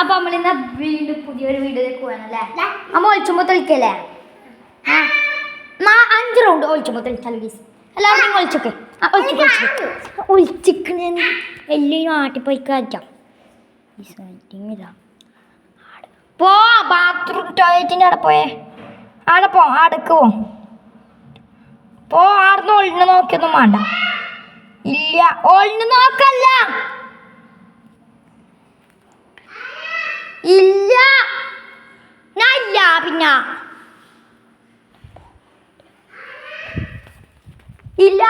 അപ്പൊ നമ്മൾ ഇന്ന് വീണ്ടും പുതിയൊരു വീഡിയോയിലേക്ക് പോകാനല്ലേ അമ്മ ഒളിച്ചുമ്പോ തെളിക്കല്ലേ? അഞ്ച് റൗണ്ട് ഒളിച്ചുമ്പോ തെളിച്ചാൽ ഗീസ് എല്ലാവരും ഒളിച്ചൊക്കെ. ഒളിച്ചിക്കണ. എല്ലാം ആട്ടിപ്പോയി കഴിക്കാം ഇതാ. പോ ബാത്റൂം ടോയ്ലറ്റിന്റെ അവിടെ പോയേ. ആടെ പോ ആടക്ക് പോ. പോ ആടുന്ന് ഒളിഞ്ഞ് നോക്കിയൊന്നും വേണ്ട. ഇല്ല ഒളിഞ്ഞ് നോക്കല്ല. ഇല്ല. ഞാൻ ഇല്ല പിന്നെ. ഇല്ല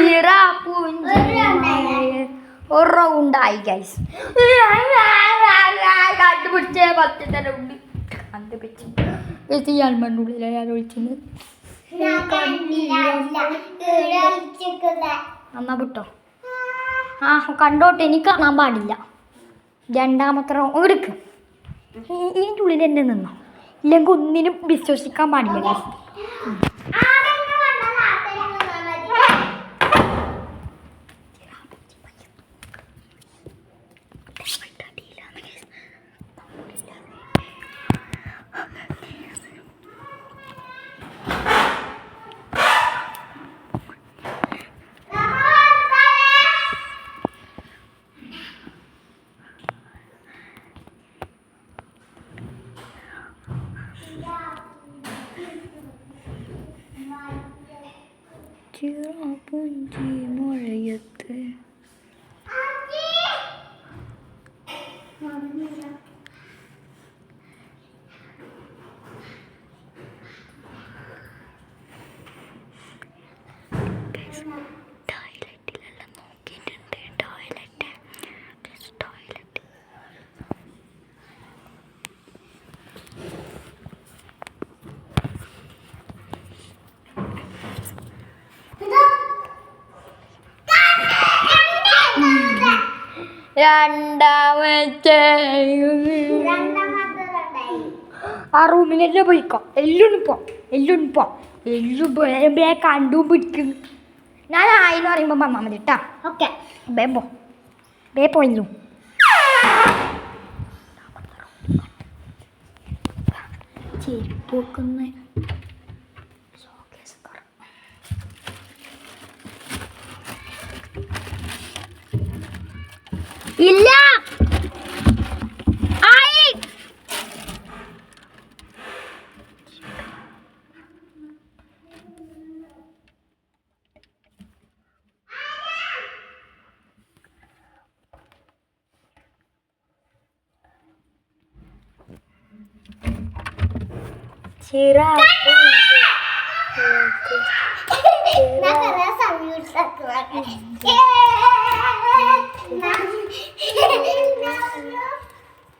നിറ ഒരു റൗണ്ടായി ഗൈസ് കണ്ടുപിടിച്ചേ പത്ത് റൗണ്ട് കണ്ടുപിടിച്ച്. ഈ അൽമണ്ണുള്ളിലെ ഞാൻ ഒഴിച്ചത് എന്നാ വിട്ടോ. ആ കണ്ടോട്ടെ എനിക്ക് കാണാൻ പാടില്ല. രണ്ടാമത്തെ റൗണ്ട് എടുക്ക്. ഇതിന്റെ ഉള്ളിൽ എന്നെ നിന്നോ. ഇല്ലെങ്കിൽ ഒന്നിനും വിശ്വസിക്കാൻ പാടില്ല രണ്ടാമത്തെ ആ റൂമിലെല്ലാം പോയിക്കോ. എല്ലാം പോ എല്ലാം പോ. എല്ലാം ബേ കണ്ടു പിടിക്കും. ഞാൻ ആയിന്ന് പറയുമ്പോൾ വന്നാൽ മതി കേട്ടാ ഓക്കെ. ബേ പോ. ബേ പോയിരുന്നു ചെരുപ്പൊക്കുന്ന ഇല്ല ആയി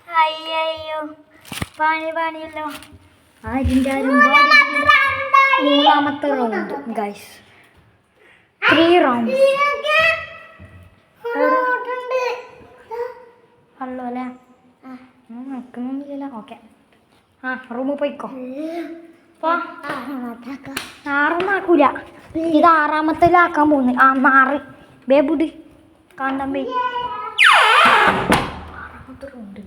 അയ്യോ പണി പണിയല്ലോ അതിന്റെ മൂന്നാമത്തെ റൗണ്ട് ഗൈസ് ത്രീ റൗണ്ട് അല്ലോ? അല്ലേ നിൽക്കുന്നില്ല ഓക്കെ ആ റൂമിൽ പോയിക്കോ. ആറൊന്നും ആക്കൂല. ഇത് ആറാമത്തേലാക്കാൻ പോകുന്നു ആ നാറ് ബേബുടി കാണാൻ പോയി ആറാമത്തെ റൗണ്ട്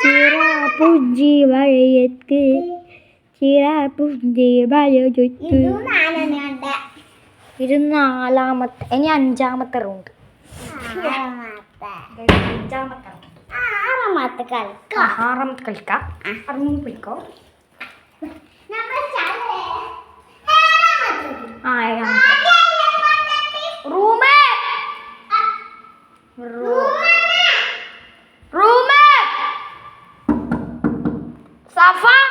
ചിറാപ്പുജി വഴയത്ത് ചിറാപ്പുജി വഴയൊത്ത് ഇരുന്നാലാമത്തെ ഇനി അഞ്ചാമത്തെ റൗണ്ട് അഞ്ചാമത്തെ ആറാമത്തെ കളിക്ക ആറാമത്തെ കളിക്ക അറിഞ്ഞു പിടിക്കോ. ആ ഏഴാമത്തെ. gravar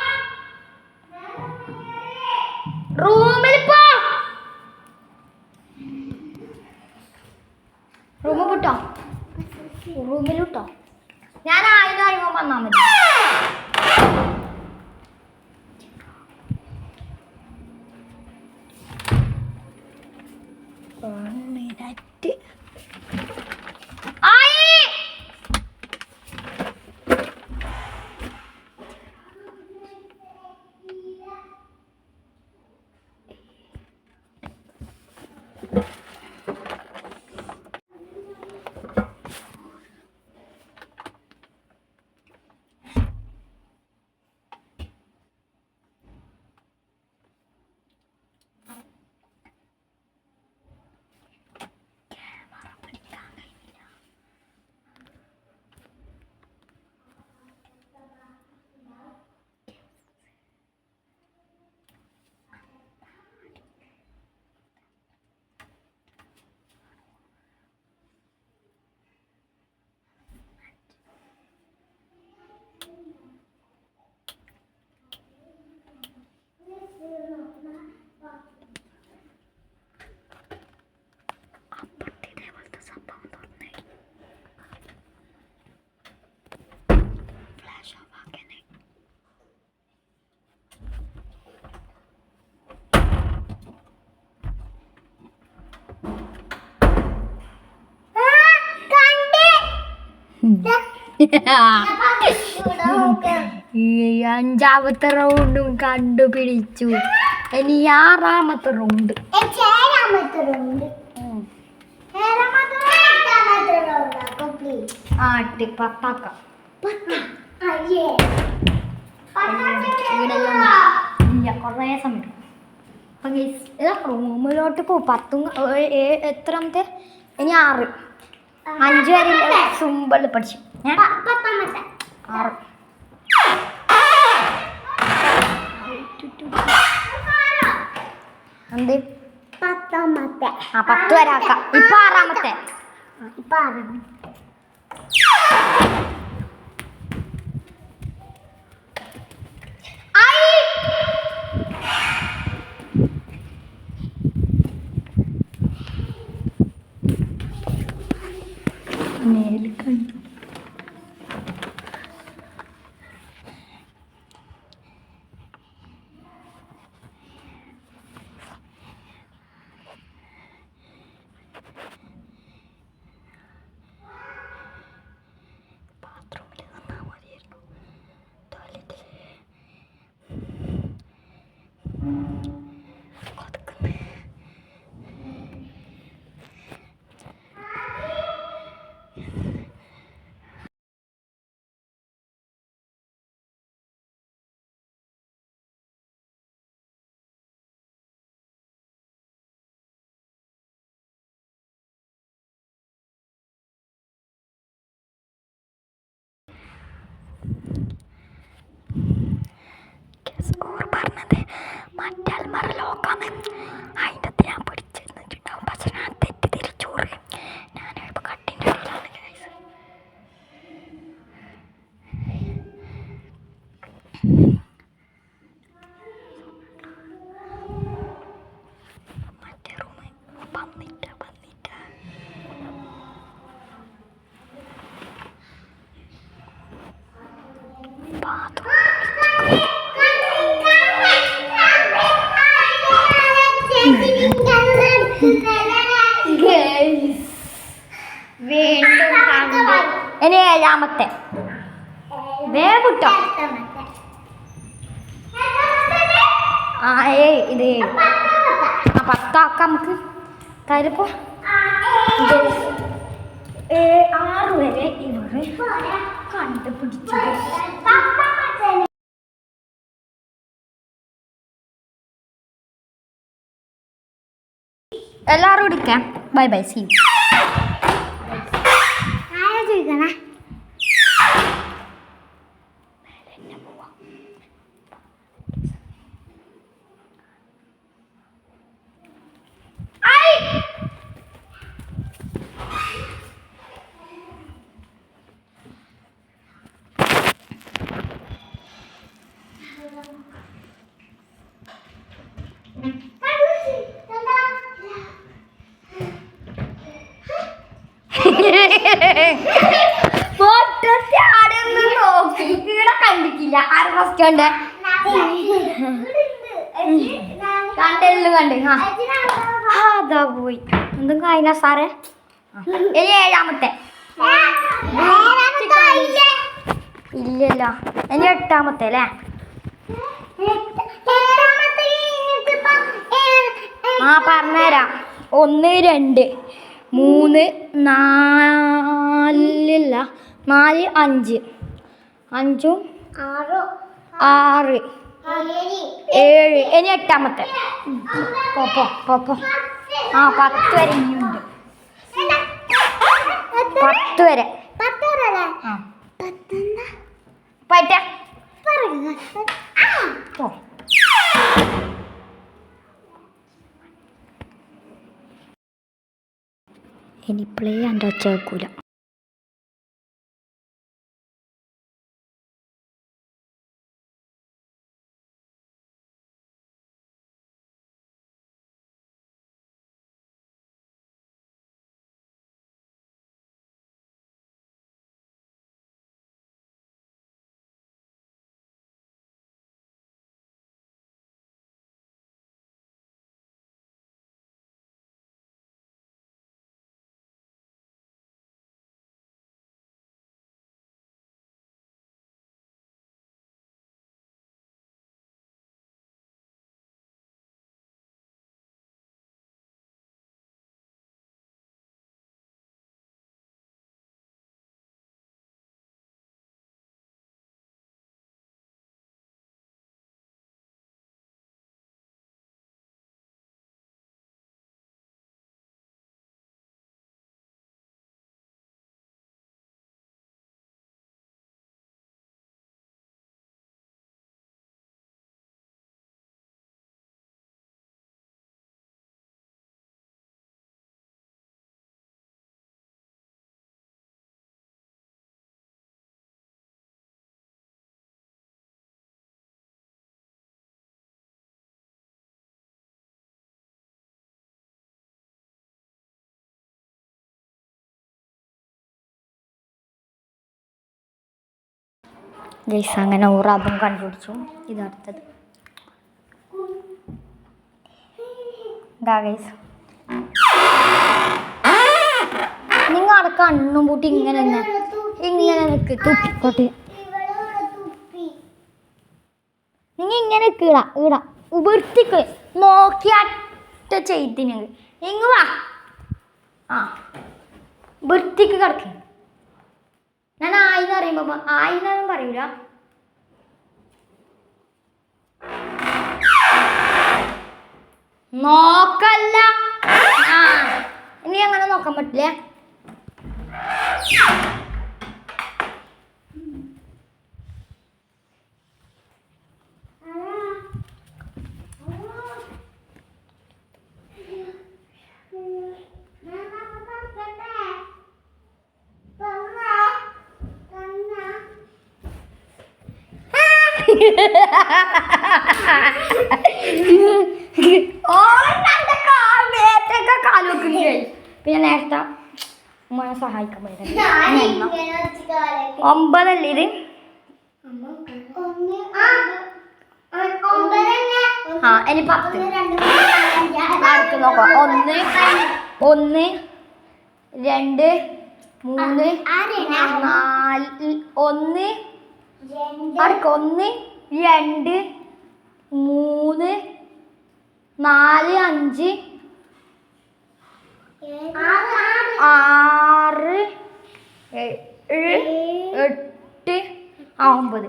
അഞ്ചാമത്തെ റൗണ്ടും കണ്ടുപിടിച്ചു. ഇനി ആറാമത്തെ റൗണ്ട്. ആട്ട് പത്താക്കാം. ഇല്ല കുറേ സമയം. അപ്പം റൂമിലോട്ട് പോകും പത്തും എത്രാമത്തെ? ഇനി ആറ്. അഞ്ച് വരെ സുമ്പൾ പഠിച്ചു. ആറ്. എന്ത്? പത്താമത്തെ ആ പത്ത് വരെ ആക്കാം. ഇപ്പൊ ആറാമത്തെ. ഇപ്പൊ ആറാമത്തെ. ഓർ പറഞ്ഞത് മറ്റാൾ മറ ലോക്കാന്ന് അതിന്റെ ഞാൻ പിടിച്ചിരുന്നിട്ടുണ്ടാവും പക്ഷെ ഞാൻ തെറ്റിദ്ധരിച്ചോറ് ഞാൻ ഞാനിപ്പോൾ കട്ടിന്റെ അടിയിലാണ് guys. മറ്റേ ഇതാക്കാം നമുക്ക് കാര്യം ആറ് വരെ ഇവർ കണ്ടുപിടിച്ചത്. എല്ലാവരും എടുക്കാം ബൈ ബൈ സീ ചോദിക്കണേ. ആ പോയി എന്തും കായില്ല സാറേ. ഇനി ഏഴാമത്തെ ഇല്ലല്ലോ ഇനി എട്ടാമത്തെ അല്ലേ ആ പറഞ്ഞുതരാം ഒന്ന് രണ്ട് മൂന്ന് നാലില്ല. നാല് അഞ്ച്. അഞ്ചും ആറോ? ഏഴ്. ഇനി എട്ടാമത്തെ. ആ പത്ത് വരെ ഇനിയുണ്ട്. പത്ത് വരെ. പറ്റ. പോ. ഇനി പ്ലേ എന്റെ ഒച്ച വെക്കൂല ജയ്സ് അങ്ങനെ ഉറാബും കണ്ടുപിടിച്ചു. ഇതാ ഗൈസ്. നിങ്ങൾ അടക്കം കണ്ണും പൂട്ടി ഇങ്ങനെ തന്നെ ഇങ്ങനെ നിൽക്ക് തുപ്പിക്കോട്ടെ നിങ്ങൾ ഇങ്ങനെ കീട ഇടാ വൃത്തിക്ക് നോക്കിയാട്ട ചെയ്തിന്. ഇങ്ങ വാ. ആ. വൃത്തിക്ക് കിടക്ക്. ഞാൻ ആയിന്ന് പറയുമ്പോ ആയിന്നൊന്നും പറയൂല. നോക്കല്ല. ഇനി അങ്ങനെ നോക്കാൻ പറ്റില്ല? കാലുവെക്കില്ലേ പിന്നെ നേരത്തെ ഉമ്മനെ സഹായിക്കാൻ പറ്റുന്നത് ഒമ്പതല്ലേ ഇത്? ആ ഇനി പത്ത്. ആർക്ക് നോക്കാം. ഒന്ന് ഒന്ന് രണ്ട് മൂന്ന് നാല് ഒന്ന് ആർക്ക് ഒന്ന് രണ്ട് മൂന്ന് നാല് അഞ്ച് ആറ് ഏഴ് എട്ട് ആ ഒമ്പത്.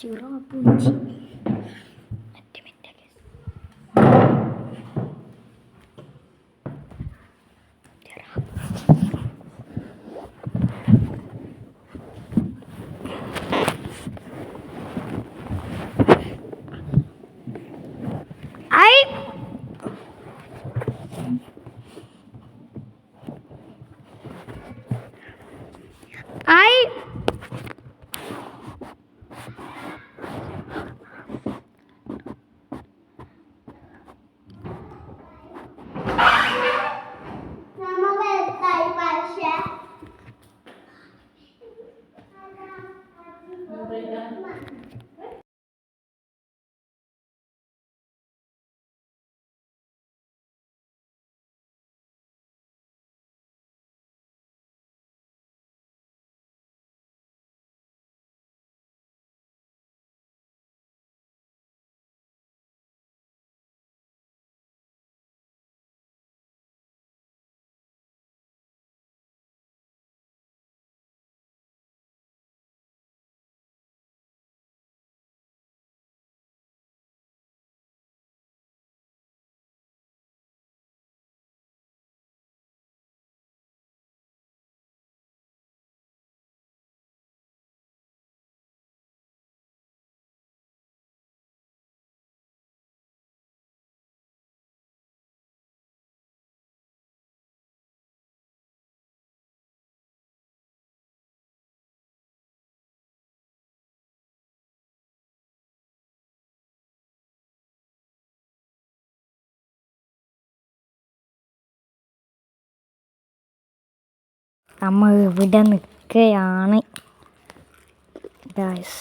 ചിറ ആ നമ്മൾ ഇവിടെ നിൽക്കുകയാണ്. ഗായ്സ്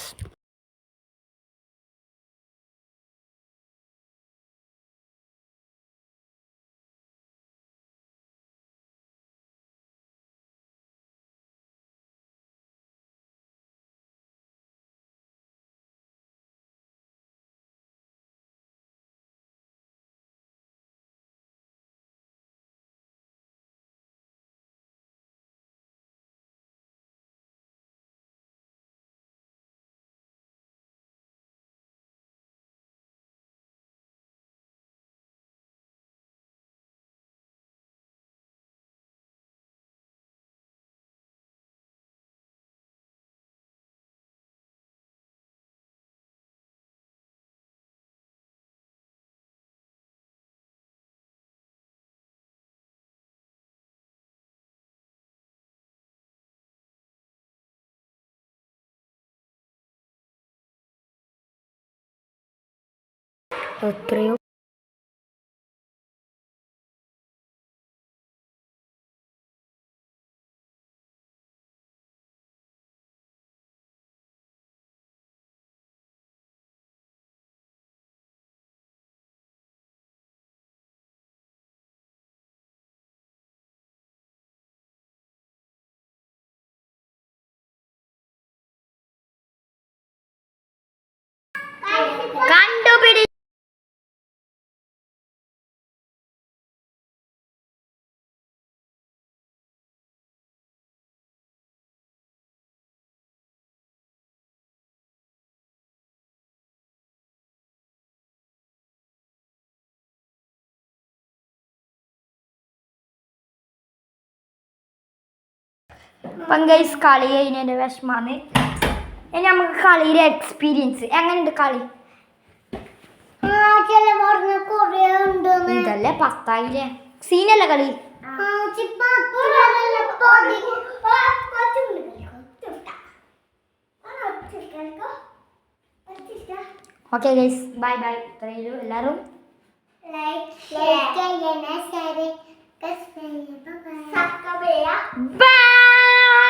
എത്രയോ അപ്പം ഗൈസ് കളി കഴിഞ്ഞതിന്റെ വിഷമാണ്. ഇനി നമുക്ക് കളിയിലെ എക്സ്പീരിയൻസ് എങ്ങനെയുണ്ട് കളി? ഇതല്ലേ പത്തായില്ലേ? സീനല്ലേ കളി? ഓക്കെ ഗൈസ് ബൈ ബൈ ഇത്രയും എല്ലാവരും ലൈക്ക് ഷെയർ ചെയ്യണേ Castanha, papai. Saco, Bye!